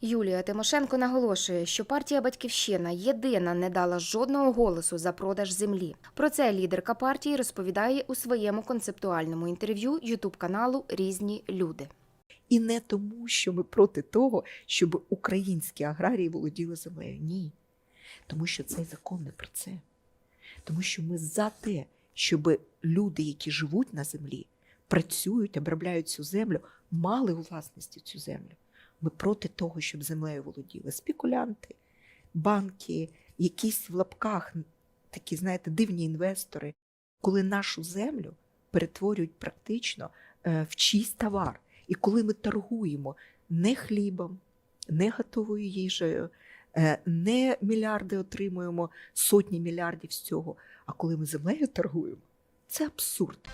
Юлія Тимошенко наголошує, що партія Батьківщина єдина не дала жодного голосу за продаж землі. Про це лідерка партії розповідає у своєму концептуальному інтерв'ю Ютуб каналу Різні люди. І не тому, що ми проти того, щоб українські аграрії володіли землею. Ні. Тому що цей закон не про це. Тому що ми за те, щоб люди, які живуть на землі, працюють, обробляють цю землю, мали у власності цю землю. Ми проти того, щоб землею володіли спекулянти, банки, якісь в лапках такі, знаєте, дивні інвестори, коли нашу землю перетворюють практично е, в чийсь товар. І коли ми торгуємо не хлібом, не готовою їжею, е, не мільярди отримуємо, сотні мільярдів з цього, а коли ми землею торгуємо, це абсурд.